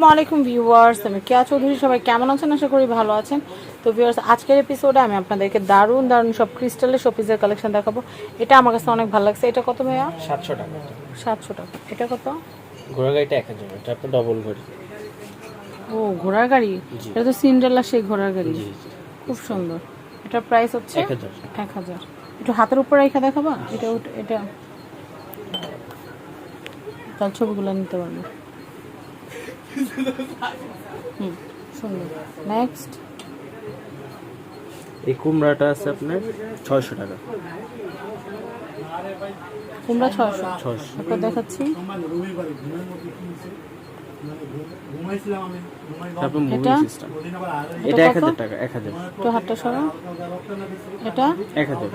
আসসালামাইকুম ভিউয়ার্স আমি কেয়া চৌধুরী সবাই কেমন আছেন? আশা করি ভালো আছেন। তো ভিউয়ার্স আজকের এপিসোডে আমি আপনাদেরকে দারুণ দারুণ সব ক্রিস্টালের শোপিসের কালেকশন দেখাবো। এটা আমার কাছে অনেক ভালো লাগছে। এটা কত ভাইয়া? সাতশো টাকা। সাতশো টাকা। এটা কত? ঘোড়া গাড়িটা এক হাজার এটা আপনার ডবল ঘড়ি। ও ঘোড়ার গাড়ি? এটা তো সিন্ডারলা সেই ঘোড়ার গাড়ি। খুব সুন্দর। এটার প্রাইস হচ্ছে এক হাজার। একটু হাতের উপর রেখে দেখাবা? এটা এটা। তার ছবিগুলো নিতে পারব। হুম সুন্দর নেক্সট এই কুমড়াটা আছে আপনার ছয়শো টাকা। কুমড়া ছয়শো। ছয়শো। তারপর দেখাচ্ছি। তারপর মুভি এটা? সিস্টেম এটা এটা এক হাজার টাকা এক হাজার। একটু হাতটা সরা এটা? এক হাজার।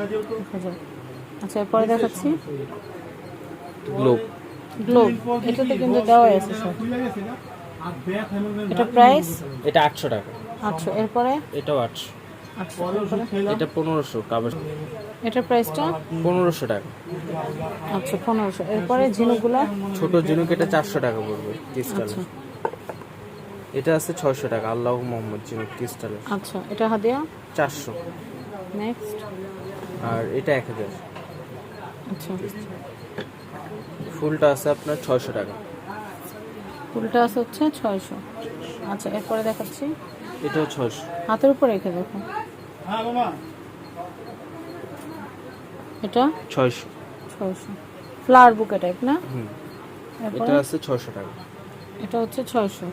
আচ্ছা এরপরে দেখাচ্ছি। গ্লোব গ্লোব এটাতে কিন্তু দেওয়াই আছে এটা প্রাইস এটা আটশো টাকা। আটশো এরপরে? এটাও আটশো। এটা পনেরোশো কাবার এটার প্রাইসটা পনেরোশো টাকা। আচ্ছা পনেরোশো। এরপরে ঝিনুকগুলা? ছোট ঝিনুক এটা চারশো টাকা পড়বে ক্রিস্টাল আচ্ছা। এটা আছে ছয়শো টাকা আল্লাহ মোহাম্মদ ঝিনুক ক্রিস্টালের আচ্ছা এটা হাদিয়া? চারশো। নেক্সট আর এটা এক হাজার। আচ্ছা। ফুলটা আছে আপনার ছয়শো টাকা। ফুলটা আছে হচ্ছে ছয়শো। আচ্ছা এরপরে দেখাচ্ছি। এটাও ছয়শো। হাতের উপর রেখে দেখো। এটা? ছয়শো। ছয়শো। ফ্লাওয়ার বুকে টাইপ না? এটা আছে ছয়শো টাকা। এটা হচ্ছে ছয়শো।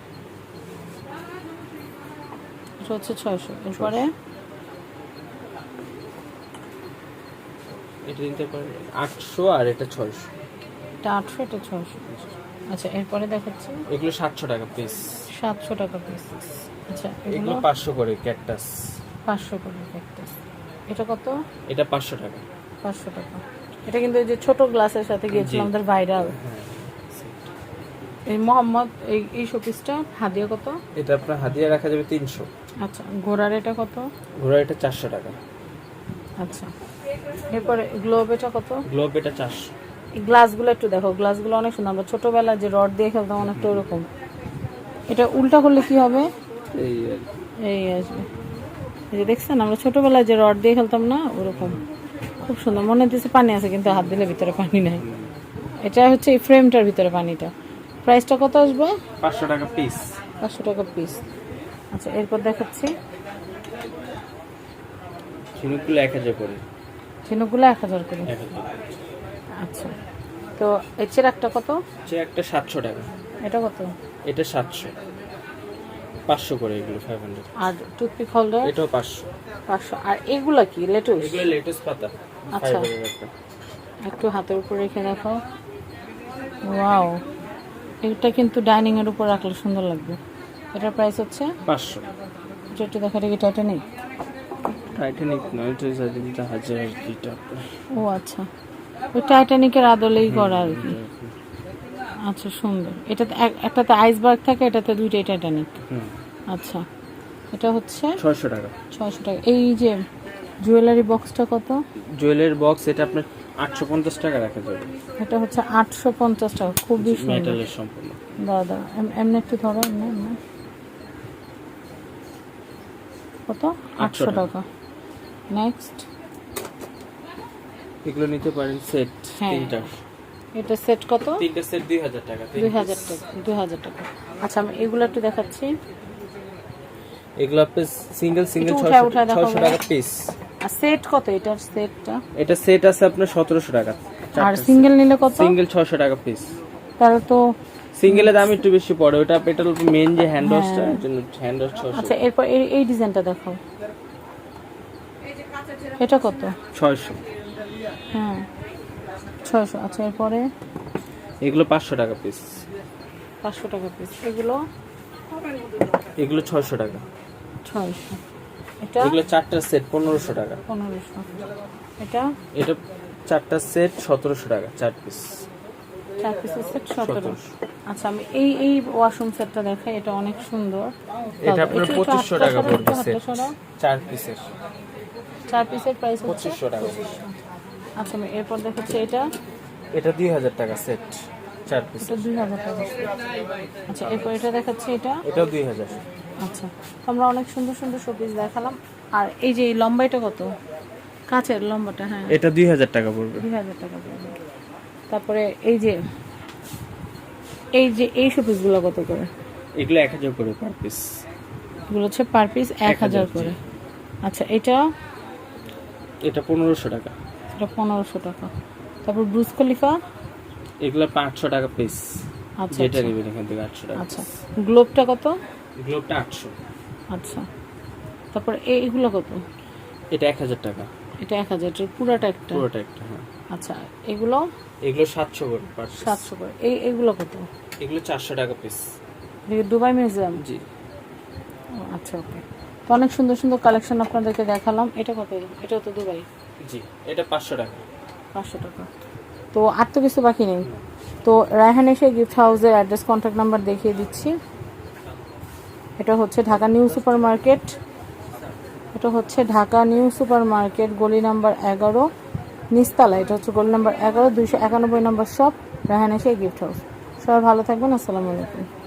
এটা হচ্ছে ছয়শো। এরপরে? এটা নিতে পারেন। আটশো আর এটা ছয়শো। এটা আটশো এটা ছয়শো আচ্ছা এরপরে দেখাচ্ছি। এগুলো সাতশো টাকা পিস সাতশো টাকা পিস আচ্ছা এগুলো? পাঁচশো করে ক্যাকটাস পাঁচশো করে একটা এটা কত? এটা পাঁচশো টাকা। পাঁচশো টাকা। এটা কিন্তু এই যে ছোট গ্লাসের সাথে গিয়েছিলাম আমাদের ভাইরাল হ্যাঁ এই মোহাম্মদ এই এই শোপিসটা হাদিয়া কত? এটা আপনার হাদিয়া রাখা যাবে তিনশো। আচ্ছা ঘোড়ার এটা কত? ঘোড়ার এটা চারশো টাকা। আচ্ছা। এরপরে গ্লোব এটা কত? গ্লোব এটা চারশো। গ্লাসগুলো একটু দেখো গ্লাসগুলো অনেক সুন্দর। আমরা ছোটবেলায় যে রড দিয়ে খেলতাম অনেকটা ওরকম। এটা উল্টা করলে কি হবে? এই আসবে। এই যে দেখছেন আমরা ছোটবেলায় যে রড দিয়ে খেলতাম না ওরকম। খুব সুন্দর। মনে হচ্ছে পানি আছে কিন্তু হাত দিলে ভিতরে পানি নাই। এটা হচ্ছে এই ফ্রেমটার ভিতরে পানিটা। প্রাইসটা কত আসবে? পাঁচশো টাকা পিস পাঁচশো টাকা পিস আচ্ছা এরপর দেখাচ্ছি। ঝিনুকগুলো এক হাজার করে। ঝিনুকগুলো এক হাজার করে। আচ্ছা। তো এর চেরাকটা কত? যে একটা সাতশো টাকা। এটা কত? এটা সাতশো। পাঁচশো করে এগুলো ফাইভ হান্ড্রেড আর টুথপিক হোল্ডার এটাও পাঁচশো। পাঁচশো। আর এগুলা কি? লেটুস? এগুলো লেটেস্ট পাতা। আচ্ছা। একটা। একটু হাতের উপর রেখে দেখো। ওয়াও। এটা কিন্তু ডাইনিং এর উপর রাখলে সুন্দর লাগবে। এটার প্রাইস হচ্ছে? পাঁচশো। একটু দেখা দেখি টাইটানিক টাইটানিক নয় এটা হাজার দুইটা ও আচ্ছা। ওই টাইটানিকের আদলেই করা আর কি। আচ্ছা সুন্দর। এটাতে এক- একটাতে আইসবার্গ থাকে এটাতে দুইটাই টাইটানিক আচ্ছা এটা হচ্ছে ছয়শো টাকা। ছয়শো টাকা। এই যে জুয়েলারি বক্সটা কত? জুয়েলারি বক্স এটা আপনার আটশো পঞ্চাশ টাকা রাখা যাবে। এটা হচ্ছে আটশো পঞ্চাশ টাকা খুবই সুন্দর। মেটালের সম্পূর্ণ। দাদা এমনি একটু ধরো এমনি এমনি। কত? আটশো। টাকা। নেক্সট এগুলো নিতে পারেন সেট হ্যাঁ। তিনটা। এটা সেট কত? তিনটা সেট দুই হাজার টাকা তিন দুই হাজার টাকা দুই হাজার টাকা। আচ্ছা আমি এগুলো একটু দেখাচ্ছি। এগুলো আপনি সিঙ্গেল সিঙ্গেল একটু উঠায় ছয়শো উঠায় দেখাবো। ছয়শো টাকা পিস আর সেট কত? এটার সেটটা এটা সেট আছে আপনার সতেরোশো টাকা। আর সিঙ্গেল নিলে কত? সিঙ্গেল ছয়শো টাকা পিস তাহলে তো সিঙ্গেলের দাম একটু বেশি পড়ে। ওটা এটার মেন যে হ্যান্ড ওয়াশটা এর জন্য হ্যান্ড ওয়াশ ছয়শো আচ্ছা এরপর এই এই ডিজাইনটা দেখাও। এটা কত? ছয়শো। হ্যাঁ। ছয়শো আচ্ছা এরপরে? এগুলো পাঁচশো টাকা পিস পাঁচশো টাকা পিস এগুলো? এগুলো ছয়শো টাকা। ছয়শো। এটা? এগুলো চারটা সেট পনেরোশো টাকা। পনেরোশো। এটা? এটা চারটা সেট সতেরোশো টাকা চার পিস চার পিসের সেট সতেরো। আচ্ছা আমি এই এই ওয়াশরুম সেটটা দেখাই এটা অনেক সুন্দর। এটা আপনার পঁচিশশো টাকা পড়বে সেট চার পিসের চার পিসের প্রাইস পঁচিশশো টাকা। আচ্ছা আমি এরপর দেখাচ্ছি এটা। এটা দুই হাজার টাকা সেট চার পিস এটা দুই হাজার টাকা। আচ্ছা এরপর এটা দেখাচ্ছি এটা। এটাও দুই হাজার। আচ্ছা আমরা অনেক সুন্দর সুন্দর শোপিস দেখালাম। আর এই যে এই লম্বা এটা কত? কাছের লম্বাটা হ্যাঁ। এটা দুই হাজার টাকা পড়বে। দুই হাজার টাকা পড়বে। তারপরে এই যে এই যে এই শোপিসগুলো কত করে? এগুলো এক হাজার করে পার পিস এগুলো হচ্ছে পার পিস এক হাজার করে। আচ্ছা এটা? এটা পনেরোশো টাকা। এটা পনেরোশো টাকা। তারপর ব্রুজ খলিফা এগুলো পাঁচশো টাকা পিস আচ্ছা যেটা আচ্ছা। নেবেন এখান থেকে আটশো টাকা আচ্ছা। গ্লোবটা কত? গ্লোবটা আটশো। আচ্ছা। তারপর এইগুলো কত? এটা এক হাজার টাকা। এটা এক হাজার পুরাটা একটা? পুরোটা একটা হ্যাঁ। আচ্ছা এগুলো? এগুলো সাতশো করে সাতশো করে। এই এগুলো কত? এগুলো চারশো টাকা পিস দুবাই মিউজিয়াম জি। আচ্ছা ওকে তো অনেক সুন্দর সুন্দর কালেকশন আপনাদেরকে দেখালাম। এটা কত? এটাও তো দুবাই জি, এটা পাঁচশো টাকা। পাঁচশো টাকা। তো আর তো কিছু বাকি নেই। তো রায়হান এসে গিফট হাউসের অ্যাড্রেস কন্ট্যাক্ট নাম্বার দেখিয়ে দিচ্ছি। এটা হচ্ছে ঢাকা নিউ সুপার মার্কেট এটা হচ্ছে ঢাকা নিউ সুপার মার্কেট গলি নাম্বার এগারো, নিস্তালা। এটা হচ্ছে গলি নাম্বার এগারো, দুইশো একানব্বই নম্বর শপ রায়হান এসে গিফট হাউস সবাই ভালো থাকবেন, আসসালামু আলাইকুম।